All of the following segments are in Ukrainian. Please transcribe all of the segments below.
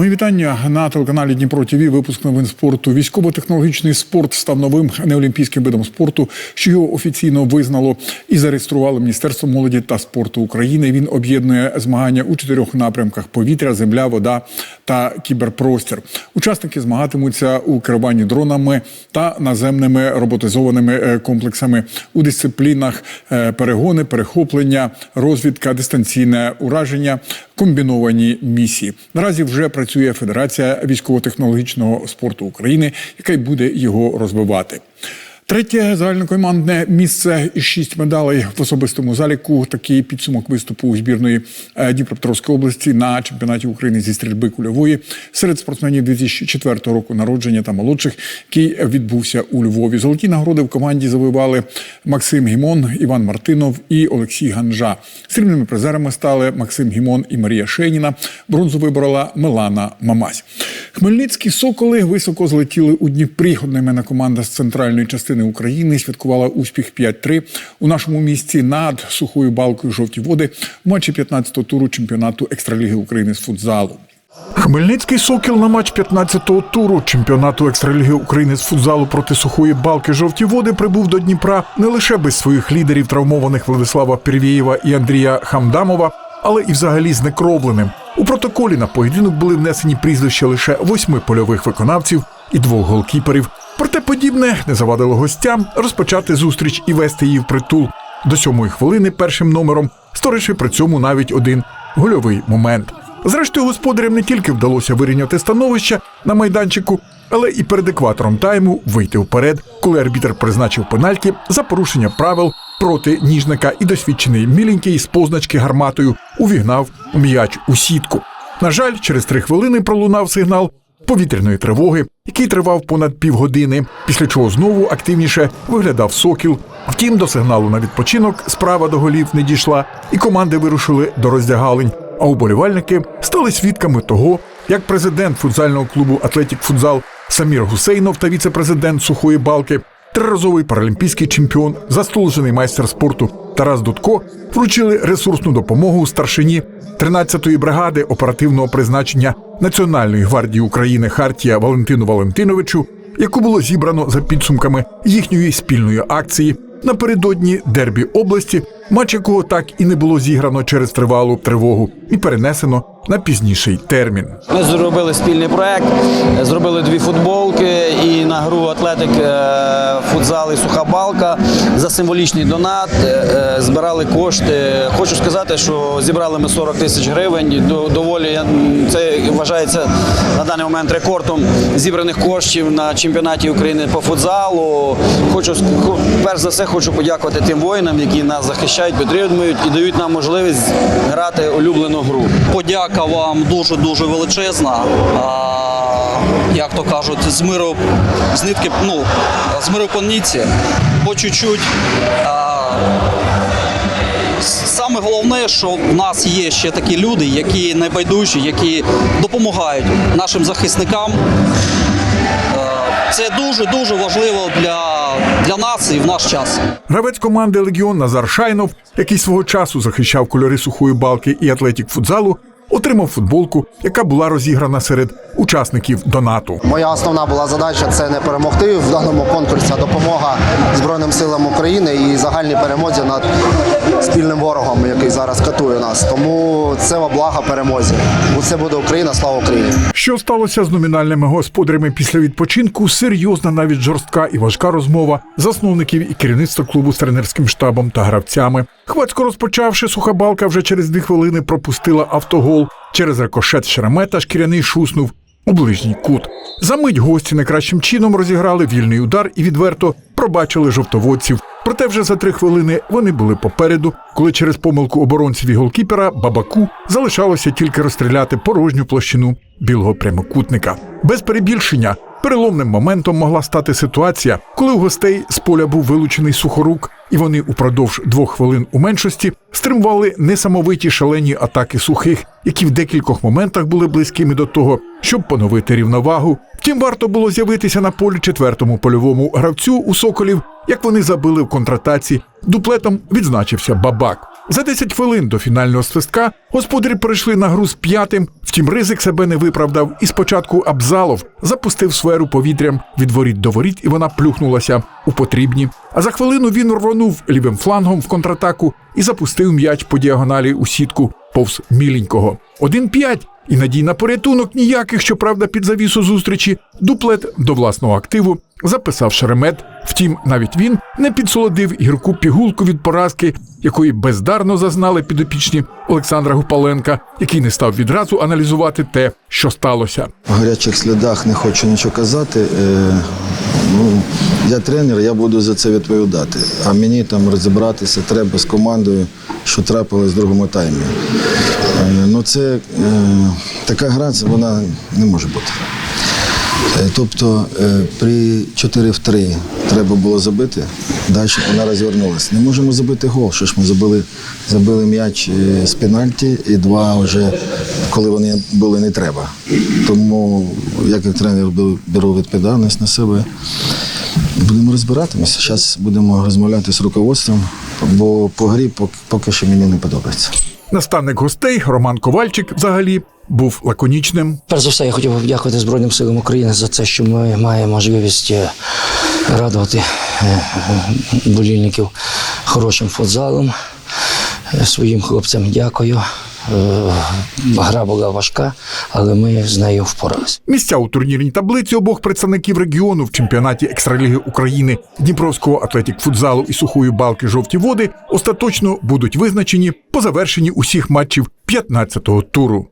Мої вітання на телеканалі Дніпро ТВ. Випуск новин спорту. Військово-технологічний спорт став новим неолімпійським видом спорту, що його офіційно визнало і зареєструвало Міністерство молоді та спорту України. Він об'єднує змагання у чотирьох напрямках: повітря, земля, вода та кіберпростір. Учасники змагатимуться у керуванні дронами та наземними роботизованими е, комплексами у дисциплінах е, перегони, перехоплення, розвідка, дистанційне ураження, комбіновані місії. Наразі вже працює Федерація військово-технологічного спорту України, яка й буде його розвивати. Третє загальнокомандне місце і шість медалей в особистому заліку. Такий підсумок виступу збірної е, Дніпропетровської області на чемпіонаті України зі стрільби кульової серед спортсменів 2004 року народження та молодших, який відбувся у Львові. Золоті нагороди в команді завоювали Максим Гімон, Іван Мартинов і Олексій Ганжа. Срібними призерами стали Максим Гімон і Марія Шеніна. Бронзу виборола Милана Мамась. Хмельницькі соколи високо злетіли у Дніпрі. Одноіменна команда з центральної частини України святкувала успіх 5-3 у нашому місті над сухою балкою жовті води в матчі 15-го туру чемпіонату екстраліги України з футзалу. Хмельницький сокіл на матч 15-го туру чемпіонату екстраліги України з футзалу проти сухої балки жовті води прибув до Дніпра не лише без своїх лідерів, травмованих Владислава Пірвєєва і Андрія Хамдамова, але і взагалі знекровленим. У протоколі на поєдинок були внесені прізвища лише восьми польових виконавців і двох голкіперів. Проте подібне не завадило гостям розпочати зустріч і вести її в притул до сьомої хвилини першим номером, створивши при цьому навіть один гольовий момент. Зрештою, господарям не тільки вдалося вирівняти становище на майданчику, але і перед екватором тайму вийти вперед, коли арбітр призначив пенальті за порушення правил проти ніжника і досвідчений міленький з позначки гарматою увігнав м'яч у сітку. На жаль, через три хвилини пролунав сигнал повітряної тривоги, який тривав понад півгодини, після чого знову активніше виглядав сокіл. Втім, до сигналу на відпочинок справа до голів не дійшла, і команди вирушили до роздягалень. А уболівальники стали свідками того, як президент футзального клубу Атлетік Футзал Самір Гусейнов та віце-президент сухої балки, триразовий паралімпійський чемпіон, заслужений майстер спорту Тарас Дудко вручили ресурсну допомогу старшині 13-ї бригади оперативного призначення Національної гвардії України Хартія Валентину Валентиновичу, яку було зібрано за підсумками їхньої спільної акції напередодні дербі області, матч якого так і не було зіграно через тривалу тривогу і перенесено на пізніший термін. Ми зробили спільний проект, зробили дві футболки і на гру Атлетик е, футзал і суха балка за символічний донат. е, е, Збирали кошти. Хочу сказати, що зібрали ми 40 тисяч гривень. Доволі це вважається на даний момент рекордом зібраних коштів на чемпіонаті України по футзалу. Хочу перш за все хочу подякувати тим воїнам, які нас захищають, підтримують і дають нам можливість грати улюблену гру. Подяка вам дуже дуже величезна. Як то кажуть, з миру з нитки, ну з миру по нитці, по чуть-чуть. Саме головне, що в нас є ще такі люди, які небайдужі, які допомагають нашим захисникам. Це дуже дуже важливо для, для нас і в наш час. Гравець команди Легіон Назар Шайнов, який свого часу захищав кольори сухої балки і атлетік футзалу, отримав футболку, яка була розіграна серед учасників донату. Моя основна була задача це не перемогти в даному конкурсі, а допомога Збройним силам України і загальній перемозі над спільним ворогом, який зараз катує нас. Тому це во благо перемозі. Це буде Україна, слава Україні! Що сталося з номінальними господарями після відпочинку? Серйозна, навіть жорстка і важка розмова засновників і керівництва клубу з тренерським штабом та гравцями. Хвацько розпочавши, суха балка вже через дві хвилини пропустила автогол. Через рикошет Шеремета шкіряний шуснув у ближній кут. За мить гості найкращим чином розіграли вільний удар і відверто пробачили жовтоводців. Проте вже за три хвилини вони були попереду, коли через помилку оборонців і голкіпера Бабаку залишалося тільки розстріляти порожню площину білого прямокутника. Без перебільшення переломним моментом могла стати ситуація, коли у гостей з поля був вилучений сухорук, і вони упродовж двох хвилин у меншості стримували несамовиті шалені атаки сухих, які в декількох моментах були близькими до того, щоб поновити рівновагу. Втім, варто було з'явитися на полі четвертому польовому гравцю у соколів, як вони забили в контратаці. Дуплетом відзначився бабак. За 10 хвилин до фінального свистка господарі перейшли на гру з п'ятим. Втім, ризик себе не виправдав. І спочатку Абзалов запустив сферу повітрям від воріт до воріт, і вона плюхнулася у потрібні. А за хвилину він рвонув лівим флангом в контратаку і запустив м'яч по діагоналі у сітку повз міленького. 1-5. І надій на порятунок ніяких, щоправда, під завісу зустрічі, дуплет до власного активу записав Шеремет. Втім, навіть він не підсолодив гірку пігулку від поразки, якої бездарно зазнали підопічні Олександра Гупаленка, який не став відразу аналізувати те, що сталося. В гарячих слідах не хочу нічого казати. Ну, я тренер, я буду за це відповідати. А мені там розібратися треба з командою, що трапилось в другому таймі. Е, ну, це е, така гра, вона не може бути. Е, Тобто при 4 в 3 треба було забити, далі вона розвернулася. Не можемо забити гол. Що ж ми забили, забили м'яч е, з пенальті і два вже коли вони були не треба. Тому як як тренер беру відповідальність на себе. Будемо розбиратися. Зараз будемо розмовляти з руководством, бо по грі поки, поки що мені не подобається. Наставник гостей Роман Ковальчик взагалі був лаконічним. Перш за все, я хотів би подякувати Збройним силам України за те, що ми маємо можливість е, радувати е, болільників хорошим футзалом. Е, Своїм хлопцям дякую. Е, Гра була важка, але ми з нею впоралися. Місця у турнірній таблиці обох представників регіону в чемпіонаті екстраліги України Дніпровського атлетік футзалу і сухої балки жовті води остаточно будуть визначені по завершенні усіх матчів 15-го туру.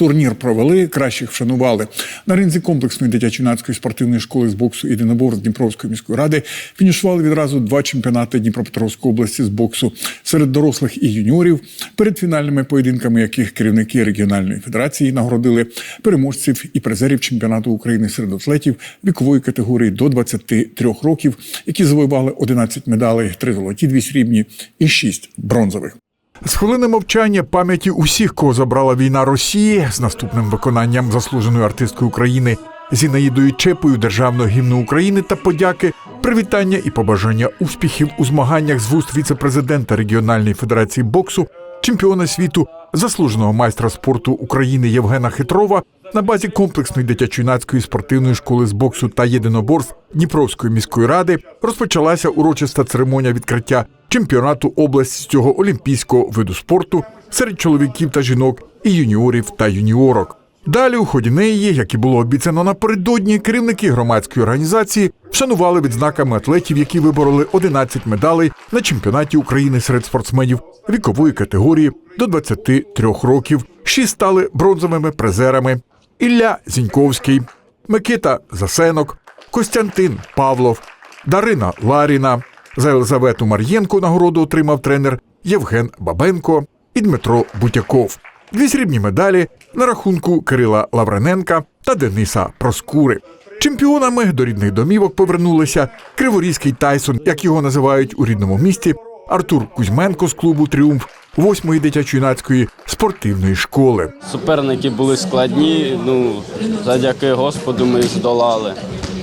Турнір провели, кращих вшанували. На ринзі комплексної дитячо-юнацької спортивної школи з боксу і з Дніпровської міської ради фінішували відразу два чемпіонати Дніпропетровської області з боксу серед дорослих і юніорів, перед фінальними поєдинками яких керівники регіональної федерації нагородили переможців і призерів чемпіонату України серед атлетів вікової категорії до 23 років, які завоювали 11 медалей, 3 золоті, 2 срібні і 6 бронзових. З хвилини мовчання пам'яті усіх, кого забрала війна Росії, з наступним виконанням заслуженої артистки України Зінаїдою Чепою державного гімну України та подяки, привітання і побажання успіхів у змаганнях з вуст віце-президента регіональної федерації боксу, чемпіона світу, заслуженого майстра спорту України Євгена Хитрова на базі комплексної дитячо-юнацької спортивної школи з боксу та єдиноборств Дніпровської міської ради розпочалася урочиста церемонія відкриття чемпіонату області з цього олімпійського виду спорту серед чоловіків та жінок і юніорів та юніорок. Далі у ході неї, як і було обіцяно напередодні, керівники громадської організації вшанували відзнаками атлетів, які вибороли 11 медалей на чемпіонаті України серед спортсменів вікової категорії до 23 років. Шість стали бронзовими призерами: Ілля Зіньковський, Микита Засенок, Костянтин Павлов, Дарина Ларіна. За Єлизавету Мар'єнко нагороду отримав тренер Євген Бабенко і Дмитро Бутяков. Дві срібні медалі на рахунку Кирила Лаврененка та Дениса Проскури. Чемпіонами до рідних домівок повернулися Криворізький Тайсон, як його називають у рідному місті, Артур Кузьменко з клубу Тріумф, восьмої дитячо-юнацької спортивної школи. Суперники були складні. Ну, завдяки Господу, ми здолали.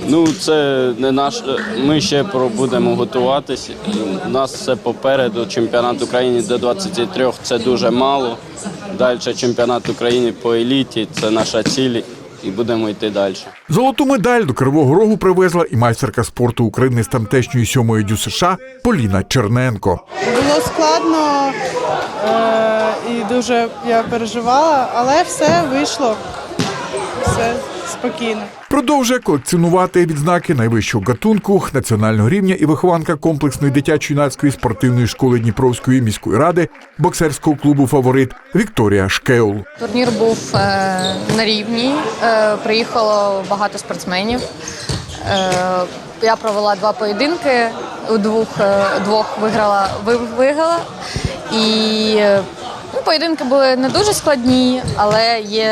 Ну, це не наш. Ми ще будемо готуватись. У нас все попереду. Чемпіонат України до 23 це дуже мало. Далі чемпіонат України по еліті це наша ціль. І будемо йти далі. Золоту медаль до Кривого Рогу привезла і майстерка спорту України з тамтешньої сьомої дю США Поліна Черненко. Було складно е- і дуже я переживала, але все вийшло. Все спокійно. Продовжує колекціонувати відзнаки найвищого гатунку національного рівня і вихованка комплексної дитячо-юнацької спортивної школи Дніпровської міської ради боксерського клубу Фаворит Вікторія Шкеул. Турнір був е, на рівні. Е, приїхало багато спортсменів. Е, я провела два поєдинки. У двох, двох виграла, ви- виграла. І поєдинки були не дуже складні, але є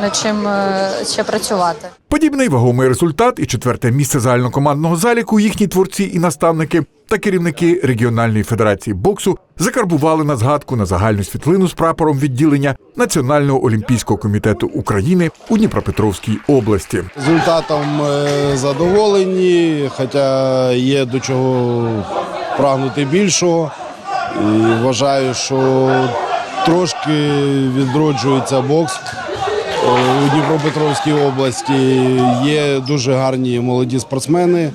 над чим е, ще працювати. Подібний вагомий результат і четверте місце загальнокомандного заліку їхні творці і наставники та керівники регіональної федерації боксу закарбували на згадку на загальну світлину з прапором відділення Національного олімпійського комітету України у Дніпропетровській області. Результатом е, задоволені, хоча є до чого прагнути більшого. І вважаю, що трошки відроджується бокс. Е, У Дніпропетровській області є дуже гарні молоді спортсмени,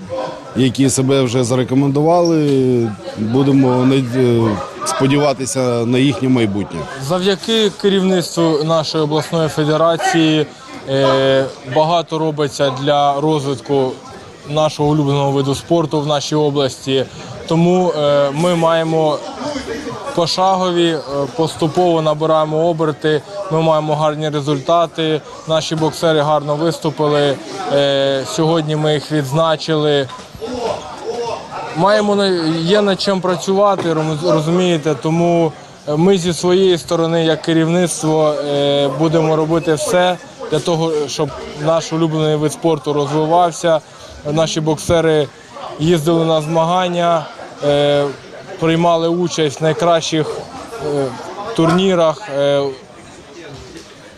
які себе вже зарекомендували. Будемо е, сподіватися на їхнє майбутнє. Завдяки керівництву нашої обласної федерації е, багато робиться для розвитку нашого улюбленого виду спорту в нашій області. Тому ми маємо пошагові, е, поступово набираємо оберти. Ми маємо гарні результати. Наші боксери гарно виступили. Е, Сьогодні ми їх відзначили. Маємо є над чим працювати, роз- розумієте, тому е, ми зі своєї сторони, як керівництво, будемо робити все для того, щоб наш улюблений вид спорту розвивався. Наші боксери їздили на змагання, приймали участь в найкращих е, турнірах, е,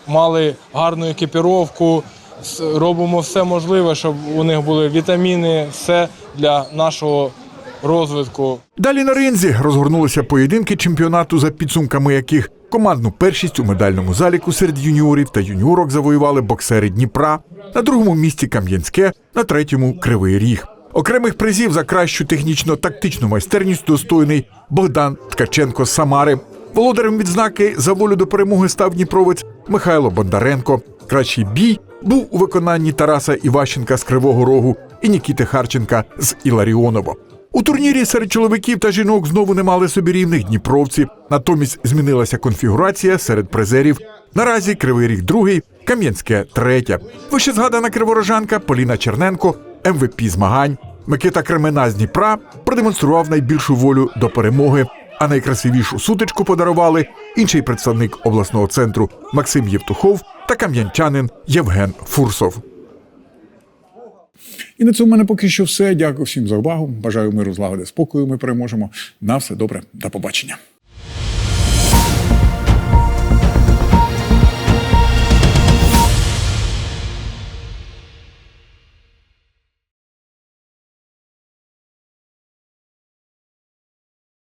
мали гарну екіпіровку. Робимо все можливе, щоб у них були вітаміни, все для нашого розвитку. Далі на ринзі розгорнулися поєдинки чемпіонату, за підсумками яких командну першість у медальному заліку серед юніорів та юніорок завоювали боксери Дніпра, на другому місці Кам'янське, на третьому Кривий Ріг. Окремих призів за кращу технічно-тактичну майстерність достойний Богдан Ткаченко з Самари. Володарем відзнаки за волю до перемоги став дніпровець Михайло Бондаренко. Кращий бій був у виконанні Тараса Іващенка з Кривого Рогу і Нікіти Харченка з Іларіонова. У турнірі серед чоловіків та жінок знову не мали собі рівних дніпровці. Натомість змінилася конфігурація серед призерів. Наразі Кривий Ріг другий, Кам'янське третє. Вище згадана криворожанка Поліна Черненко, МВП змагань. Микита Кремена з Дніпра продемонстрував найбільшу волю до перемоги. А найкрасивішу сутичку подарували інший представник обласного центру Максим Євтухов та кам'янчанин Євген Фурсов. І на цьому мене поки що все. Дякую всім за увагу. Бажаю миру, злагоди, спокою. Ми переможемо. На все добре. До побачення.